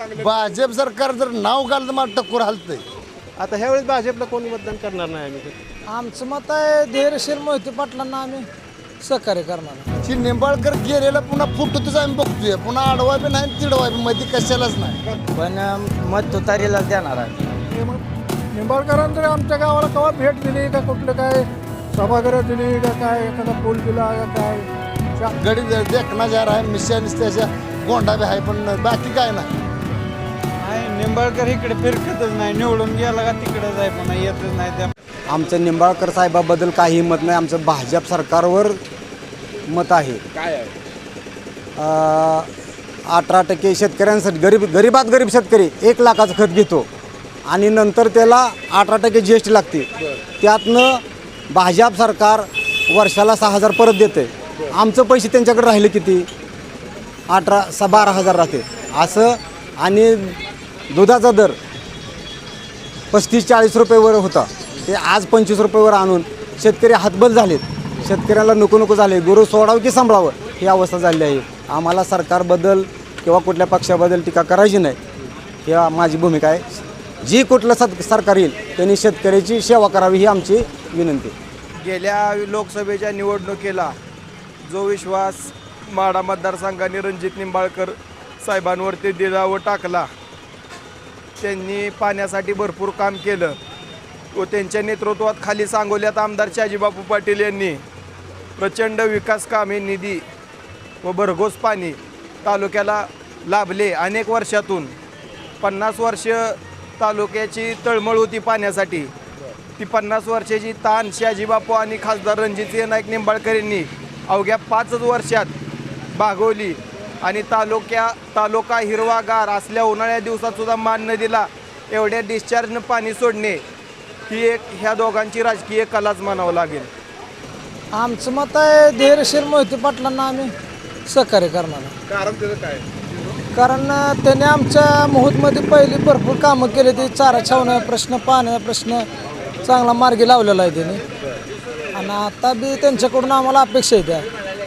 भाजप सरकार जर नाव घालतं तर मला टक्कर हलतंय. आता ह्यावेळेस भाजपला कोणी मतदान करणार नाही आम्ही तर. आमचं मत आहे धैर्यशील मोहिते पाटलांना आम्ही सहकार्य करणार. ची निंबाळकर गेलेला पुन्हा फुटतच आम्ही बघतोय. पुन्हा आडवा बी नाही तिडवा बी मध्ये कशालाच नाही. पण मत तुतारीलाच देणार आहे. निंबाळकरांनी जर आमच्या गावाला केव्हा भेट दिली का कुठलं काय सभागृह दिली का काय एखादा पूल दिला का काय? गडी देखना जा आहे मिशन त्याच्या गोंडा बी आहे पण बाकी काय नाही. निंबाळकर इकडे फिरकतच नाही निवडून गेला का तिकडेच आहे पुन्हा येतच नाही त्या. आमचं निंबाळकर साहेबाबद्दल काही मत नाही आमचं भाजप सरकारवर मत आहे. काय आहे? अं, अठरा टक्के शेतकऱ्यांसाठी गरीब गरीबात गरीब शेतकरी एक लाखाचं खत घेतो. आणि नंतर त्याला अठरा टक्के जी एस टी लागते. त्यातनं भाजप सरकार वर्षाला सहा हजार परत देते. आमचं पैसे त्यांच्याकडे राहिले किती? अठरा स बारा हजार राहते. असं आणि दुधाचा दर पस्तीस चाळीस रुपयेवर होता. ते आज पंचवीस रुपयेवर आणून शेतकरी हातबल झालेत. शेतकऱ्याला नको नको झाले. गुरु सोडावं की सांभाळावं? ही अवस्था झाली आहे. आम्हाला सरकारबद्दल किंवा कुठल्या पक्षाबद्दल टीका करायची नाही. ही माझी भूमिका आहे. जी कुठलं सत सरकार येईल त्यांनी शेतकऱ्याची सेवा करावी ही आमची विनंती गेल्या लोकसभेच्या निवडणुकीला जो विश्वास माडा मतदारसंघाने रणजित निंबाळकर साहेबांवरती दिला व टाकला त्यांनी पाण्यासाठी भरपूर काम केलं. व त्यांच्या नेतृत्वात खाली सांगोल्यात आमदार शाजीबापू पाटील यांनी प्रचंड विकास कामे निधी व भरघोस पाणी तालुक्याला लाभले. अनेक वर्षातून पन्नास वर्ष तालुक्याची तळमळ होती पाण्यासाठी. ती पन्नास वर्षाची ताण शाजीबापू आणि खासदार रणजितसिंह नाईक निंबाळकर यांनी अवघ्या पाचच वर्षात भागवली. आणि तालुक्या तालुका हिरवागार असल्या उन्हाळ्या दिवसात सुद्धा मान नदीला एवढ्या डिस्चार्जनं पाणी सोडणे ही एक ह्या दोघांची राजकीय कलाच म्हणावं लागेल. आमचं मत आहे धैर्यशील मोहिते पाटलांना आम्ही सहकार्य करणार. कारण त्याचं काय? कारण त्याने आमच्या मोहूदमध्ये पहिली भरपूर कामं केली ती चारा छावण्या प्रश्न पाण्याचा प्रश्न चांगला मार्गी लावलेला आहे त्याने. आणि आता बी त्यांच्याकडून आम्हाला अपेक्षा आहे त्या.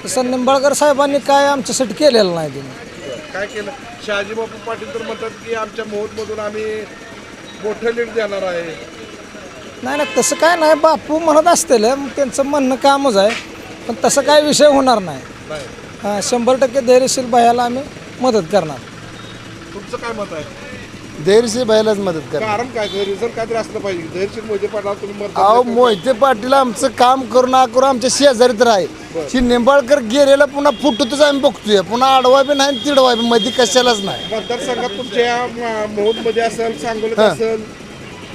तसं निंबाळकर साहेबांनी काय आमच्यासाठी केलेलं नाही त्यांनी काय केलं? शहाजी बापू पाटील तर म्हणतात की आमच्या मोहतमधून आम्ही मोठं लीड देणार आहे. नाही नाही तसं काय नाही. बापू म्हणत असतील मग त्यांचं म्हणणं कामच आहे. पण तसं काय विषय होणार नाही. नाही. हां शंभर टक्के धैर्यशील भयाला आम्ही मदत करणार. तुमचं काय मत आहे? धैर्यशील बायलाच मदत करा कारण काय? रिझल्ट काहीतरी असलं पाहिजे. धैर्यशील मोहिते पाटला तुम्ही मत अहो मोहिते पाटील आमचं काम करू ना करू आमच्या शेजारी तर आहे ची निंबाळकर गेलेला पुन्हा फुटतच आम्ही बघतोय. पुन्हा आडवा बी नाही तिडवा बी. मध्ये कशालाच नाही. मतदारसंघात तुमच्या मोहतमध्ये असेल सांगोलीत असेल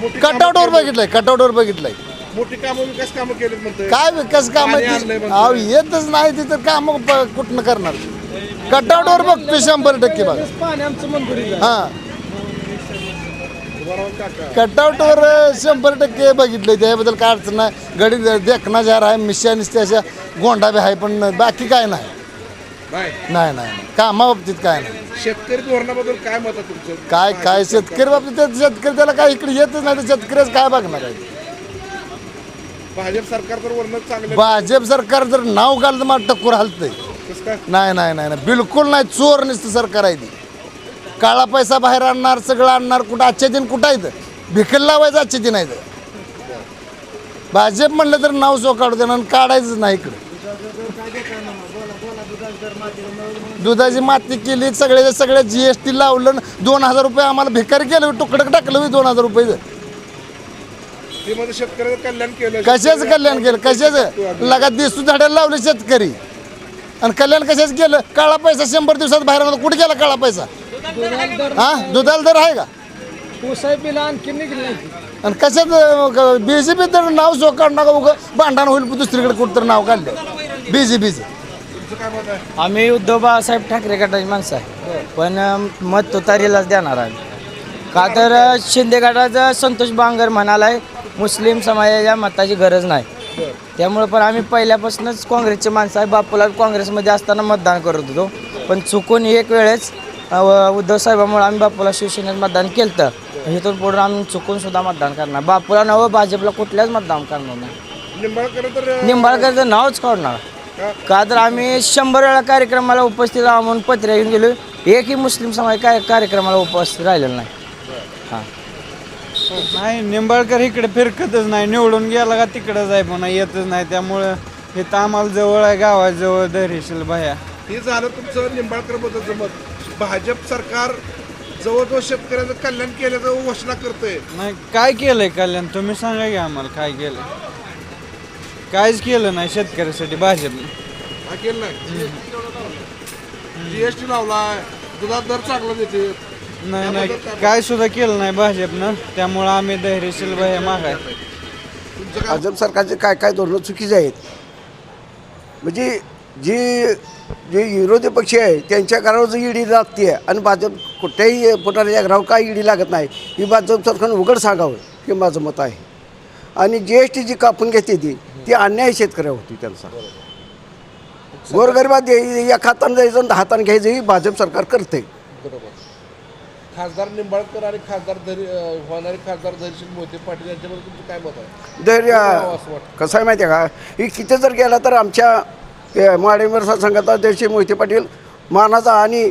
मोठी कामं कटआउटवर केली- बघितलंय कटआउटवर बघितलंय. मोठी कामं विकास कामं केली म्हणतोय. काय विकास काम पाणी आणलंय म्हणतोय. अहो येतच नाही तिथं काम कुठनं करणार? कटआउटवर बघतोय शंभर टक्के बघा. पाणी आमचं मंजुरी हा. कटआउटवर शंभर टक्के बघितलंय. त्याबद्दल काय अडचण नाही. गडी देखना जार आहे. मिशन त्याच्या गोंडा बी आहे पण बाकी काय नाही. नाही. नाही. कामाबाबतीत काय नाही. शेतकरी धोरणाबद्दल काय मत आहे तुमचं? काय काय शेतकरी बाबतीत शेतकरी त्याला काय इकडे येतच नाही तर शेतकऱ्याच काय बघणार आहे? भाजप सरकार तर वरण चांगलं भाजप सरकार जर नाव घालतं मला टक्कर हलतंय. कसं काय? नाही नाही नाही नाही. बिलकुल नाही. चोर नुसतं सरकार आहे ती. काळा पैसा बाहेर आणणार सगळं आणणार कुठं आजच्या दिन कुठं आहे भिकल लावायचं आजच्या दिन आहे भाजप म्हणलं तर नाव सो काढू देणार आणि काढायचंच नाही इकडं. दुधाची माती केली सगळे सगळे जी एस टी लावलं दोन हजार रुपये आम्हाला भिकारी केलं तुकडं टाकलं दोन हजार रुपये. कशाचं कल्याण केलं? कशाचं? लगा दिसू झाडाला लावले शेतकरी. आणि कल्याण कशाच केलं? काळा पैसा शंभर दिवसात बाहेर. कुठे गेला काळा पैसा? हा दुधाला दर आहे का? पिला आणखी निघली आणि कशात बीजेपी तर नाव सो काढणार का उगं भांडण होईल दुसरीकडे कुठं नाव काढलं. आहे आम्ही उद्धव बाळासाहेब ठाकरे गटाची माणसं आहे. पण मत तुतारीलाच देणार आहे. का तर शिंदे गटाचा संतोष बांगर म्हणालाय मुस्लिम समाजाच्या मताची गरज नाही. त्यामुळे पण आम्ही पहिल्यापासूनच काँग्रेसचे माणसं आहे. बापूला काँग्रेसमध्ये असताना मतदान करत होतो. पण चुकून एक वेळेस उद्धव साहेबामुळे आम्ही बापूला शिवसेनेत मतदान केलं तर इथून पुढे आम्ही चुकून सुद्धा मतदान करणार. बापूला नवं भाजपला कुठल्याच मतदान करणार नाही. निंबाळकर तर निंबाळकरचं नावच काढणार का? तर आम्ही शंभर वेळा कार्यक्रमाला उपस्थित राहा म्हणून पत्रिका घेऊन गेलो. एकही मुस्लिम समाज काय कार्यक्रमाला उपस्थित राहिलेला नाही. हां. नाही निंबाळकर इकडे फिरकतच नाही. निवडून गेला का तिकडंच आहे पुन्हा येतच नाही. त्यामुळं हे तर आम्हाला जवळ आहे गावाजवळ धैर्यशील भया. हे झालं तुमचं निंबाळकर बद्दलचं मत. भाजप सरकार जवळजवळ शेतकऱ्याचं कल्याण केल्याचं घोषणा करतंय. नाही काय केलंय कल्याण? तुम्ही सांगा की आम्हाला काय केलंय. काहीच केलं नाही शेतकऱ्यासाठी भाजपने. हा केलं नाही. जीएसटी लावलाय दुधात दर चांगला देते. नाही नाही काय सुद्धा केलं नाही भाजपनं. त्यामुळं आम्ही धैर्यशील भया मागाय भाजप सरकारचे काय काय धोरणं चुकीचे आहेत? म्हणजे जी जे विरोधी पक्ष आहे त्यांच्या घरावर जी ईडी लागते आणि भाजप कुठल्याही पोटाच्या घरावर काय ईडी लागत नाही ही भाजप सरकारनं उघड सांगावं हे माझं मत आहे. आणि जी एस टी जी कापून घेते ती ती अन्याय शेतकऱ्या होती त्यांचा. गोरगरिबात एका हातानं द्यायचं आणि हातानं घ्यायचं ही भाजप सरकार करते बरोबर. खासदार निंबाळकर आणि खासदार धरी होणारे खासदार धैर्यशील मोहिते पाटील यांच्याबद्दल तुमचं काय मत आहे? धैर्य कसं आहे माहिती आहे का? ही किती जर गेला तर आमच्या माडेमर संघाचा अध्यक्ष मोहिते पाटील मानाचा आणि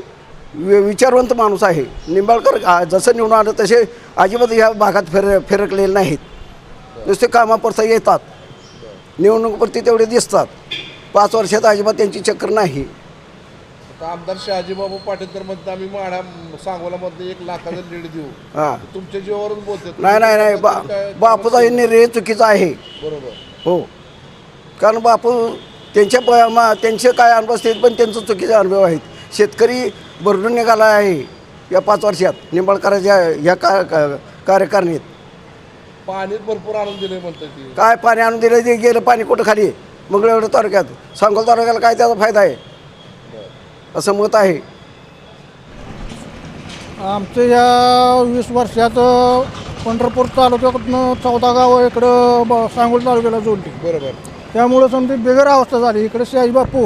विचारवंत माणूस आहे. निंबाळकर जसं निवडून आलं तसे अजिबात ह्या भागात फिर फिरकलेले नाहीत. नुसते कामापुरता येतात. निवडणुकीपुरती तेवढे दिसतात. पाच वर्षात अजिबात त्यांची चक्कर नाही. आता आमदार शहाजीबाबू पाटील तर म्हणतात आम्ही माढा सांगोलामध्ये एक लाखाचं लीड देऊ. हां. तुमच्या जीवावरून बोलते नाही नाही नाही. बा बापूचा हे निर्णय चुकीचा आहे. बरोबर. हो. कारण बापू त्यांच्या प- मा- त्यांचे काय अनुभव असतील पण त्यांचं चुकीचे अनुभव आहेत. शेतकरी भरडून निघाला आहे या पाच वर्षात. निंबाळकराच्या ह्या का का- कार्यकारिणीत. पाणी भरपूर आणून दिले म्हणतात ती. काय पाणी आणून दिलं ते गेलं पाणी कुठं खाली? मंगळवेढ तालुक्यात. सांगोल तालुक्याला काय त्याचा फायदा आहे? असं मत आहे. आमच्या या वीस वर्षात पंढरपूर तालुक्यातनं चौदा गावं इकडं ब- सांगोल तालुक्याला जोडली. बरोबर. त्यामुळं समजा बिगर अवस्था झाली. इकडे शाही बापू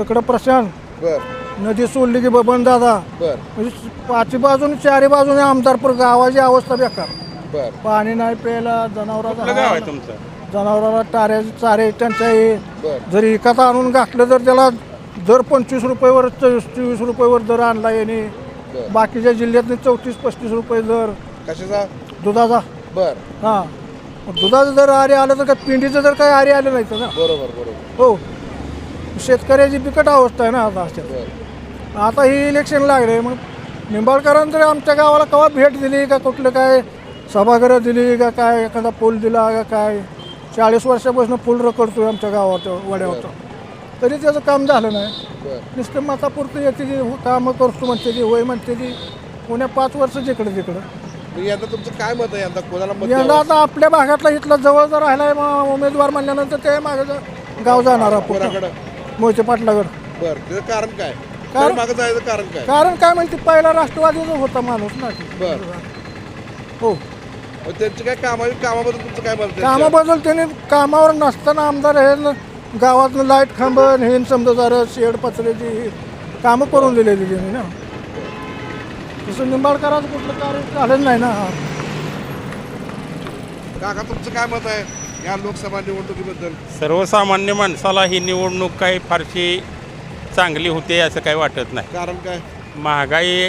इकडं प्रशांत बर. नदी सोडली की बबन दादा. बर. म्हणजे पाची बाजूने चारी बाजूने आमदारपूर गावाची अवस्था बेकार. बर. पाणी नाही प्यायला गाव आहे. तुमचं? जनावराला टाऱ्याची चारे टंचाई बर. जर एकाच आणून घातलं तर त्याला दर पंचवीस रुपयेवर चोवीस चोवीस रुपयेवर दर आणला येणे बरं. बाकीच्या जिल्ह्यातले चौतीस पस्तीस रुपये दर. कशाचा? दुधाचा. बर. हां. दुधाचं जर आरे आलं तर काय पिंडीचं जर काही आरे आलं नाही तर ना? बरोबर बरोबर. हो. शेतकऱ्याची बिकट अवस्था आहे ना आता अशा. आता ही इलेक्शन लागले मग निंबाळकरांनी तरी आमच्या गावाला केव्हा भेट दिली का कुठलं काय सभागृह दिली का काय? एखादा पूल दिला का काय? चाळीस वर्षापासून पूल रखडतोय आमच्या गावात वड्यावरचा. तरी त्याचं काम झालं नाही. नुसतं मतापुरतं येते ती कामं करतो म्हणते ती होय म्हणते ती. पुण्या पाच वर्ष जिकडं तिकडं मग यंदा तुमचं काय मत आहे? यंदा कोणाला मत यंदा द्यावं? आता आपल्या भागातला इथला जवळ जर राहिलाय मग उमेदवार म्हणल्यानंतर ते मागे गाव जाणार आपण कोणाकडं? मोहिते पाटलागड बर त्याचं कारण काय? कारण- मागे जायचं कारण काय? कारण काय म्हणते पहिला राष्ट्रवादीचा होता माणूस ना बर. हो. मग त्यांची काय कामा कामाबद्दल तुमचं काय मत आहे? कामाबद्दल त्याने कामावर नसताना आमदार हे न- गावातलं लाइट खांबन हे न समजा जरा शेड पत्र्याची कामं करून दिलेली त्यांनी ना. तसं निंबाळकराचं कुठलं कार्य झालं नाही ना. काका तुमचं काय मत आहे या लोकसभा निवडणुकीबद्दल? सर्वसामान्य माणसाला ही निवडणूक काही फारशी चांगली होते असं काही वाटत नाही. कारण काय? महागाई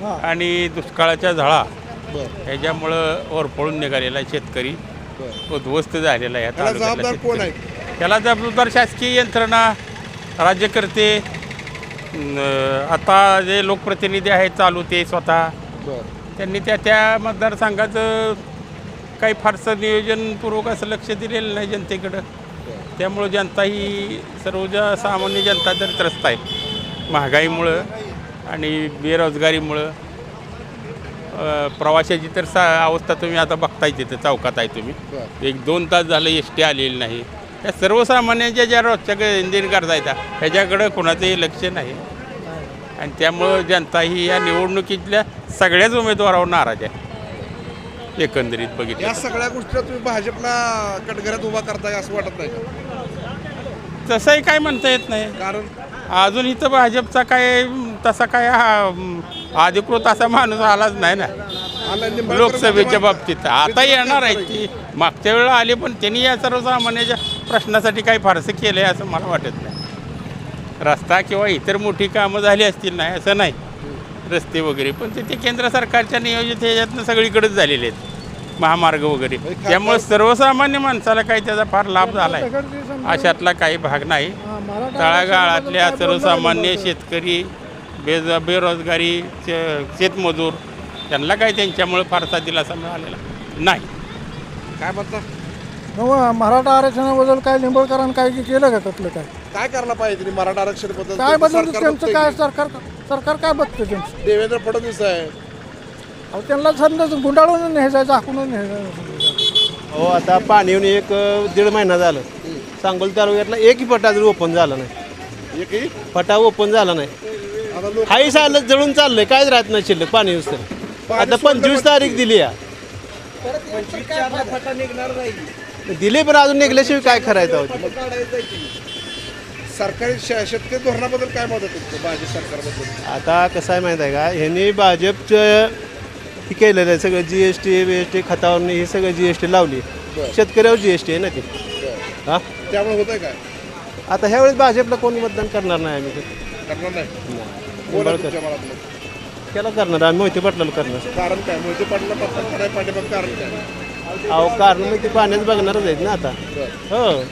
हा. आणि दुष्काळाच्या झळा बर. ह्याच्यामुळं ओरपळून निघालेला आहे शेतकरी. बर. उद्ध्वस्त झालेला आहे या त्याला तालुक्यातला जबाबदार कोण शेतकरी. आहे? त्याला जबाबदार शासकीय यंत्रणा राज्यकर्ते आता जे लोकप्रतिनिधी आहेत चालू ते स्वतः. त्यांनी त्या त्या मतदारसंघाचं काही फारसं नियोजनपूर्वक असं लक्ष दिलेलं नाही जनतेकडं. त्यामुळं जनता ही सर्व सामान्य जनता तर त्रस्त आहे. महागाईमुळं आणि बेरोजगारीमुळं. प्रवाशाची तर सा अवस्था तुम्ही आता बघताय तिथं चौकात आहे तुम्ही. एक दोन तास झालं एस टी आलेली नाही. त्या सर्वसामान्यांच्या ज्या रोजच्या गरजा आहेत ह्याच्याकडं कोणाचंही लक्ष नाही. आणि त्यामुळं जनता ही या निवडणुकीतल्या सगळ्याच उमेदवारावर नाराज आहे. एकंदरीत बघितलं या. सगळ्या गोष्टी तुम्ही भाजपला कटघऱ्यात उभा करताय असं वाटत नाही का? तसंही काय म्हणता येत नाही. कारण? अजून इथं भाजपचा काय तसा काय हा अधिकृत असा माणूस आलाच नाही ना. निंबाळकर लोकसभेच्या बाबतीत. आता येणार आहेत ती. मागच्या वेळेला आले पण त्यांनी या सर्वसामान्याच्या प्रश्नासाठी काही फारसं केलं आहे असं मला वाटत नाही. रस्ता किंवा इतर मोठी कामं झाली असतील नाही असं नाही. रस्ते वगैरे पण ते ते केंद्र सरकारच्या नियोजित ह्याच्यातनं सगळीकडेच झालेले आहेत. महामार्ग वगैरे. त्यामुळे सर्वसामान्य माणसाला काही त्याचा फार लाभ झाला आहे अशातला काही भाग नाही. तळागाळातल्या सर्वसामान्य शेतकरी बेज बेरोजगारी शे- शेतमजूर त्यांना काही त्यांच्यामुळे फारसा दिलासा मिळालेला नाही. काय म्हणता? मराठा आरक्षणाबद्दल काय निंबळकरांनी काय केलं का त्यातलं काय? काय करायला पाहिजे त्यांनी मराठा आरक्षणबद्दल काय बदल सरकार त्यांचं बघतंय काय की? सरकार सरकार काय बघतं त्यांचं? देवेंद्र फडणवीस आहे. अहो त्यांना समजा गुंडाळून न्यायचं झाकून न्यायचं. हो आता पाणी येऊन एक अ, दीड महिना झालं. सांगोल तालुक्यातला एकही पटा अजून ओपन झाला नाही. एकही? पटा ओपन झाला नाही. आता लोक हाही चाललं जळून चाललंय काहीच राहत नाही शिल्लक पाणी नुसतं आता पंचवीस तारीख दिली या. दिली पण अजून निघल्याशिवाय काय करायचं होतं सरकारी श- शेतकरी धोरणाबद्दल काय तुमचं भाजप सरकारबद्दल? आता कसं आहे माहीत आहे का? ह्यांनी भाजपचं हे केलेलं आहे सगळं G S T B S T खतावरणी हे सगळं जी एस टी लावली. शेतकऱ्यावर जी एस टी आहे ना ती? हा? त्यामुळे होत आहे काय? आता ह्यावेळेस भाजपला कोणी मतदान करणार नाही आम्ही? करणार नाही? त्याला करणार आम्ही मोहिते पाटलाला करणार. कारण काय? मोहिते पाटला पत्ता करायला पाठीमाग कारण काय? अहो कारण मग ते पाण्यात बघणारच आहेत ना आता. हो.